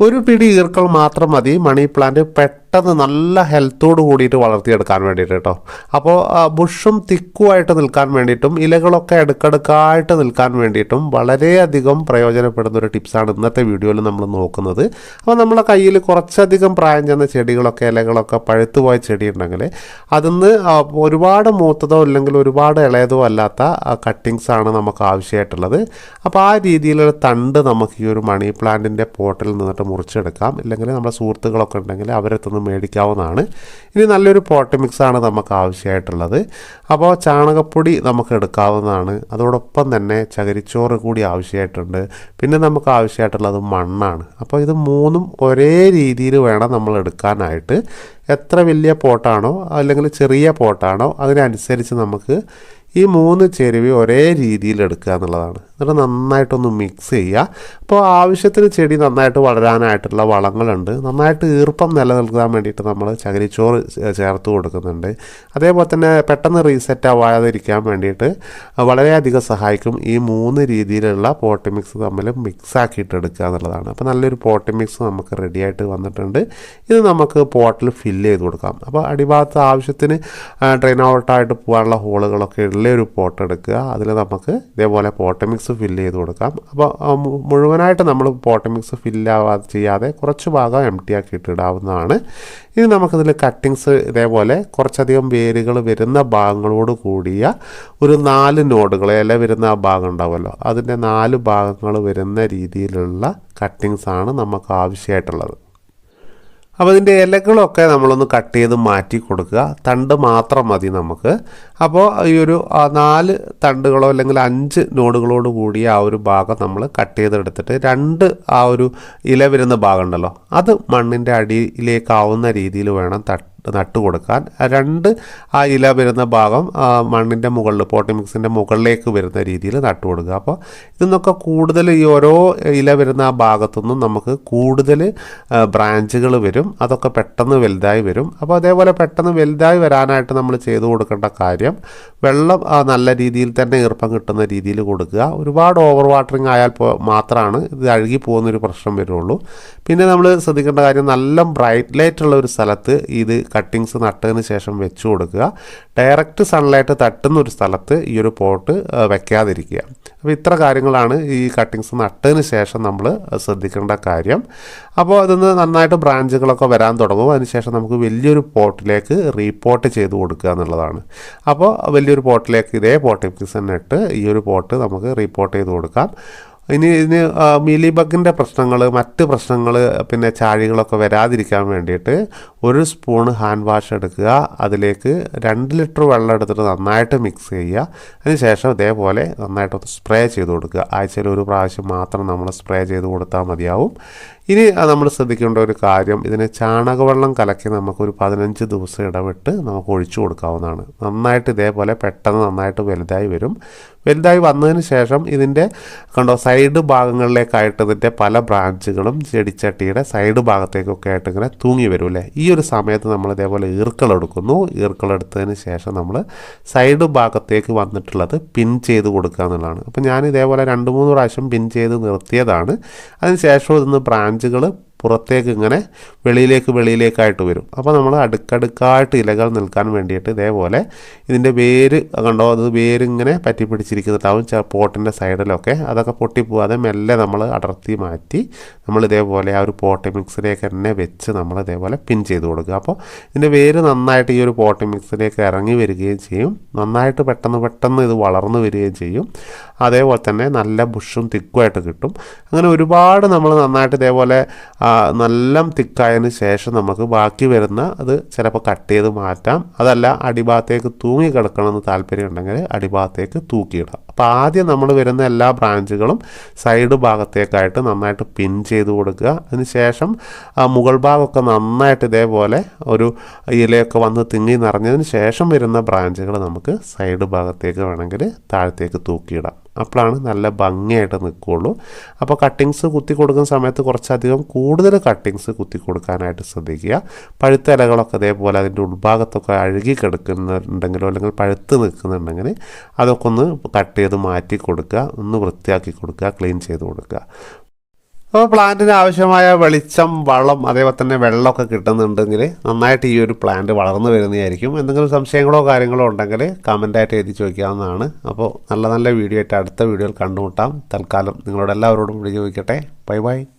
ഒരു പിടി ഈർക്കൾ മാത്രം മതി മണി പ്ലാന്റ് പെട്ടെന്ന് നല്ല ഹെൽത്തോട് കൂടിയിട്ട് വളർത്തിയെടുക്കാൻ വേണ്ടിയിട്ട് കേട്ടോ. അപ്പോൾ ബുഷും തിക്കുമായിട്ട് നിൽക്കാൻ വേണ്ടിയിട്ടും ഇലകളൊക്കെ അടുക്കടുക്കായിട്ട് നിൽക്കാൻ വേണ്ടിയിട്ടും വളരെയധികം പ്രയോജനപ്പെടുന്ന ഒരു ടിപ്സാണ് ഇന്നത്തെ വീഡിയോയിൽ നമ്മൾ നോക്കുന്നത്. അപ്പോൾ നമ്മളെ കയ്യിൽ കുറച്ചധികം പ്രായം ചെന്ന ചെടികളൊക്കെ ഇലകളൊക്കെ പഴുത്തുപോയ ചെടി ഉണ്ടെങ്കിൽ അതിന്ന് ഒരുപാട് മൂത്തതോ അല്ലെങ്കിൽ ഒരുപാട് ഇളയതോ അല്ലാത്ത കട്ടിങ്സ് ആണ് നമുക്ക് ആവശ്യമായിട്ടുള്ളത്. അപ്പോൾ ആ രീതിയിലുള്ള തണ്ട് നമുക്ക് ഈ ഒരു മണി പ്ലാന്റിന്റെ പോട്ടിൽ നിന്നിട്ട് മുറിച്ചെടുക്കാം. ഇല്ലെങ്കിൽ നമ്മുടെ സുഹൃത്തുക്കളൊക്കെ ഉണ്ടെങ്കിൽ അവരെത്തുനിന്ന് മേടിക്കാവുന്നതാണ്. ഇനി നല്ലൊരു പോട്ട് മിക്സാണ് നമുക്ക് ആവശ്യമായിട്ടുള്ളത്. അപ്പോൾ ചാണകപ്പൊടി നമുക്ക് എടുക്കാവുന്നതാണ്. അതോടൊപ്പം തന്നെ ചകിരിച്ചോറ് കൂടി ആവശ്യമായിട്ടുണ്ട്. പിന്നെ നമുക്ക് ആവശ്യമായിട്ടുള്ളത് മണ്ണാണ്. അപ്പോൾ ഇത് മൂന്നും ഒരേ രീതിയിൽ വേണം നമ്മൾ എടുക്കാനായിട്ട്. എത്ര വലിയ പോട്ടാണോ അല്ലെങ്കിൽ ചെറിയ പോട്ടാണോ അതിനനുസരിച്ച് നമുക്ക് ഈ മൂന്ന് ചേരുവ ഒരേ രീതിയിൽ എടുക്കുക എന്നുള്ളതാണ്. എന്നിട്ട് നന്നായിട്ടൊന്ന് മിക്സ് ചെയ്യുക. അപ്പോൾ ആവശ്യത്തിന് ചെടി നന്നായിട്ട് വളരാനായിട്ടുള്ള വളങ്ങളുണ്ട്. നന്നായിട്ട് ഈർപ്പം നിലനിൽക്കാൻ വേണ്ടിയിട്ട് നമ്മൾ ചകിരിച്ചോറ് ചേർത്ത് കൊടുക്കുന്നുണ്ട്. അതേപോലെ തന്നെ പെട്ടെന്ന് റീസെറ്റ് ആവാതിരിക്കാൻ വേണ്ടിയിട്ട് വളരെയധികം സഹായിക്കും ഈ മൂന്ന് രീതിയിലുള്ള പോട്ട് മിക്സ് തമ്മിൽ മിക്സ് ആക്കിയിട്ട് എടുക്കുക എന്നുള്ളതാണ്. അപ്പോൾ നല്ലൊരു പോട്ട് മിക്സ് നമുക്ക് റെഡിയായിട്ട് വന്നിട്ടുണ്ട്. ഇത് നമുക്ക് പോട്ടിൽ ഫില്ല് ചെയ്ത് കൊടുക്കാം. അപ്പോൾ അടിഭാഗത്ത് ആവശ്യത്തിന് ഡ്രെയിൻ ഔട്ടായിട്ട് പോകാനുള്ള ഹോളുകളൊക്കെ ഒരു പോട്ട് എടുക്കുക. അതിൽ നമുക്ക് ഇതേപോലെ പോട്ട മിക്സ് ഫില്ല് ചെയ്ത് കൊടുക്കാം. അപ്പോൾ മുഴുവനായിട്ട് നമ്മൾ പോട്ടമിക്സ് ഫില്ലാവാതെ ചെയ്യാതെ കുറച്ച് ഭാഗം എം ടി ആക്കിയിട്ട് ഇടാവുന്നതാണ് ഇനി നമുക്കിതിൽ കട്ടിങ്സ് ഇതേപോലെ കുറച്ചധികം വേരുകൾ വരുന്ന ഭാഗങ്ങളോട് കൂടിയ ഒരു നാല് നോഡുകൾ ഇല വരുന്ന ആ ഭാഗം ഉണ്ടാവുമല്ലോ. അതിന്റെ നാല് ഭാഗങ്ങൾ വരുന്ന രീതിയിലുള്ള കട്ടിങ്സ് ആണ് നമുക്ക് ആവശ്യമായിട്ടുള്ളത്. അപ്പോൾ ഇതിന്റെ ഇലകളൊക്കെ നമ്മളൊന്ന് കട്ട് ചെയ്ത് മാറ്റി കൊടുക്കുക. തണ്ട് മാത്രം മതി നമുക്ക്. അപ്പോൾ ഈ ഒരു നാല് തണ്ടുകളോ അല്ലെങ്കിൽ അഞ്ച് നോഡുകളോട് കൂടി ആ ഒരു ഭാഗം നമ്മൾ കട്ട് ചെയ്തെടുത്തിട്ട് രണ്ട് ആ ഒരു ഇല വരുന്ന ഭാഗം ഉണ്ടല്ലോ അത് മണ്ണിന്റെ അടിയിലേക്കാവുന്ന രീതിയിൽ വേണം തട്ട് നട്ട് കൊടുക്കാൻ രണ്ട് ആ ഇല വരുന്ന ഭാഗം മണ്ണിന്റെ മുകളിൽ പോട്ടി മിക്സിന്റെ മുകളിലേക്ക് വരുന്ന രീതിയിൽ നട്ടു കൊടുക്കുക അപ്പോൾ ഇതിന്നൊക്കെ കൂടുതൽ ഈ ഓരോ ഇല വരുന്ന ആ ഭാഗത്തുനിന്നും നമുക്ക് കൂടുതൽ ബ്രാഞ്ചുകൾ വരും. അതൊക്കെ പെട്ടെന്ന് വലുതായി വരും. അപ്പോൾ അതേപോലെ പെട്ടെന്ന് വലുതായി വരാനായിട്ട് നമ്മൾ ചെയ്തു കൊടുക്കേണ്ട കാര്യം വെള്ളം നല്ല രീതിയിൽ തന്നെ ഈർപ്പം കിട്ടുന്ന രീതിയിൽ കൊടുക്കുക. ഒരുപാട് ഓവർ വാട്ടറിങ് ആയാൽ മാത്രമാണ് ഇത് അഴുകി പോകുന്നൊരു പ്രശ്നം വരുള്ളൂ. പിന്നെ നമ്മൾ ശ്രദ്ധിക്കേണ്ട കാര്യം നല്ല ബ്രൈറ്റ് ലൈറ്റ് ഉള്ള ഒരു സ്ഥലത്ത് ഇത് കട്ടിങ്സ് നട്ടതിന് ശേഷം വെച്ചു കൊടുക്കുക. ഡയറക്റ്റ് സൺലൈറ്റ് തട്ടുന്ന ഒരു സ്ഥലത്ത് ഈ ഒരു പോട്ട് വെക്കാതിരിക്കുക. അപ്പോൾ ഇത്ര കാര്യങ്ങളാണ് ഈ കട്ടിങ്സ് നട്ടതിന് ശേഷം നമ്മൾ ശ്രദ്ധിക്കേണ്ട കാര്യം. അപ്പോൾ അതിന്ന് നന്നായിട്ട് ബ്രാഞ്ചുകളൊക്കെ വരാൻ തുടങ്ങും. അതിനുശേഷം നമുക്ക് വലിയൊരു പോട്ടിലേക്ക് റീപോട്ട് ചെയ്ത് കൊടുക്കുക എന്നുള്ളതാണ്. അപ്പോൾ വലിയൊരു പോട്ടിലേക്ക് ഇതേ പോട്ടിക്സ് തന്നെ ഇട്ട് ഈ ഒരു പോട്ട് നമുക്ക് റീപോർട്ട് ചെയ്ത് കൊടുക്കാം. ഇനി ഇതിന് മീലി ബഗിന്റെ പ്രശ്നങ്ങൾ മറ്റ് പ്രശ്നങ്ങൾ പിന്നെ ചാഴികളൊക്കെ വരാതിരിക്കാൻ വേണ്ടിയിട്ട് ഒരു സ്പൂൺ ഹാൻഡ് വാഷ് എടുക്കുക. അതിലേക്ക് രണ്ട് ലിറ്റർ വെള്ളം എടുത്തിട്ട് നന്നായിട്ട് മിക്സ് ചെയ്യുക. അതിനുശേഷം ഇതേപോലെ നന്നായിട്ട് സ്പ്രേ ചെയ്ത് കൊടുക്കുക. ആഴ്ചയിൽ ഒരു പ്രാവശ്യം മാത്രം നമ്മൾ സ്പ്രേ ചെയ്ത് കൊടുത്താൽ മതിയാവും. ഇനി നമ്മൾ ശ്രദ്ധിക്കേണ്ട ഒരു കാര്യം ഇതിന് ചാണകവെള്ളം കലക്കി നമുക്കൊരു പതിനഞ്ച് ദിവസം ഇടവിട്ട് നമുക്ക് ഒഴിച്ചു കൊടുക്കാവുന്നതാണ്. നന്നായിട്ട് ഇതേപോലെ പെട്ടെന്ന് നന്നായിട്ട് വലുതായി വരും. വലുതായി വന്നതിന് ശേഷം ഇതിന്റെ കണ്ടോ സൈഡ് ഭാഗങ്ങളിലേക്കായിട്ട് ഇതിന്റെ പല ബ്രാഞ്ചുകളും ചെടിച്ചട്ടിയുടെ സൈഡ് ഭാഗത്തേക്കൊക്കെ ആയിട്ട് ഇങ്ങനെ തൂങ്ങി വരും അല്ലേ? ഈ ഒരു സമയത്ത് നമ്മൾ ഇതേപോലെ ഈർക്കളെടുക്കുന്നു ഈർക്കളെടുത്തതിന് ശേഷം നമ്മൾ സൈഡ് ഭാഗത്തേക്ക് വന്നിട്ടുള്ളത് പിൻ ചെയ്ത് കൊടുക്കുക എന്നുള്ളതാണ്. അപ്പോൾ ഞാൻ ഇതേപോലെ രണ്ട് മൂന്ന് പ്രാവശ്യം പിൻ ചെയ്ത് നിർത്തിയതാണ്. അതിന് ശേഷം ഇതൊന്ന് ബ്രാഞ്ചുകൾ പുറത്തേക്ക് ഇങ്ങനെ വെളിയിലേക്ക് വെളിയിലേക്കായിട്ട് വരും. അപ്പോൾ നമ്മൾ അടുക്കടുക്കായിട്ട് ഇലകൾ നിൽക്കാൻ വേണ്ടിയിട്ട് ഇതേപോലെ ഇതിന്റെ വേര് കണ്ടോ? അത് വേരിങ്ങനെ പറ്റി പിടിച്ചിരിക്കുന്നുണ്ടാവും പോട്ടിന്റെ സൈഡിലൊക്കെ. അതൊക്കെ പൊട്ടിപ്പോവാതെ മെല്ലെ നമ്മൾ അടർത്തി മാറ്റി നമ്മൾ ഇതേപോലെ ആ ഒരു പോട്ടി മിക്സിലേക്ക് തന്നെ വെച്ച് നമ്മൾ ഇതേപോലെ പിൻ ചെയ്ത് കൊടുക്കുക. അപ്പോൾ ഇതിന്റെ വേര് നന്നായിട്ട് ഈ ഒരു പോട്ടി മിക്സിലേക്ക് ഇറങ്ങി വരികയും ചെയ്യും. നന്നായിട്ട് പെട്ടെന്ന് പെട്ടെന്ന് ഇത് വളർന്നു വരികയും ചെയ്യും. അതേപോലെ തന്നെ നല്ല ബുഷും തിക്കുമായിട്ട് കിട്ടും. അങ്ങനെ ഒരുപാട് നമ്മൾ നന്നായിട്ട് ഇതേപോലെ നല്ല തിക്കായതിന് ശേഷം നമുക്ക് ബാക്കി വരുന്ന അത് ചിലപ്പോൾ കട്ട് ചെയ്ത് മാറ്റാം. അതല്ല അടിഭാഗത്തേക്ക് തൂങ്ങി കിടക്കണമെന്ന് താല്പര്യം ഉണ്ടെങ്കിൽ അടിഭാഗത്തേക്ക് തൂക്കിയിടാം. അപ്പോൾ ആദ്യം നമ്മൾ വരുന്ന എല്ലാ ബ്രാഞ്ചുകളും സൈഡ് ഭാഗത്തേക്കായിട്ട് നന്നായിട്ട് പിൻ ചെയ്ത് കൊടുക്കുക. അതിന് ശേഷം മുകൾ ഭാഗമൊക്കെ നന്നായിട്ട് ഇതേപോലെ ഒരു ഇലയൊക്കെ വന്ന് തിങ്ങി നിറഞ്ഞതിന് ശേഷം വരുന്ന ബ്രാഞ്ചുകൾ നമുക്ക് സൈഡ് ഭാഗത്തേക്ക് വേണമെങ്കിൽ താഴത്തേക്ക് തൂക്കിയിടാം. അപ്പോഴാണ് നല്ല ഭംഗിയായിട്ട് നിൽക്കുകയുള്ളൂ. അപ്പോൾ കട്ടിങ്സ് കുത്തി കൊടുക്കുന്ന സമയത്ത് കുറച്ചധികം കൂടുതൽ കട്ടിങ്സ് കുത്തി കൊടുക്കാനായിട്ട് ശ്രദ്ധിക്കുക. പഴുത്ത ഇലകളൊക്കെ അതേപോലെ അതിന്റെ ഉൾഭാഗത്തൊക്കെ അഴുകി കിടക്കുന്നുണ്ടെങ്കിലോ അല്ലെങ്കിൽ പഴുത്ത് നിൽക്കുന്നുണ്ടെങ്കിൽ അതൊക്കെ ഒന്ന് കട്ട് ചെയ്ത് മാറ്റി കൊടുക്കുക ഒന്ന് വൃത്തിയാക്കി കൊടുക്കുക ക്ലീൻ ചെയ്ത് കൊടുക്കുക. അപ്പോൾ പ്ലാന്റിന് ആവശ്യമായ വെളിച്ചം വളം അതേപോലെ തന്നെ വെള്ളമൊക്കെ കിട്ടുന്നുണ്ടെങ്കിൽ നന്നായിട്ട് ഈ ഒരു പ്ലാന്റ് വളർന്നു വരുന്നതായിരിക്കും. എന്തെങ്കിലും സംശയങ്ങളോ കാര്യങ്ങളോ ഉണ്ടെങ്കിൽ കമന്റായിട്ട് എഴുതി ചോദിക്കാവുന്നതാണ്. അപ്പോൾ നല്ല നല്ല വീഡിയോ ആയിട്ട് അടുത്ത വീഡിയോയിൽ കണ്ടുമുട്ടാം. തൽക്കാലം നിങ്ങളോട് എല്ലാവരോടും വിളിച്ചു ചോദിക്കട്ടെ. Bye bye.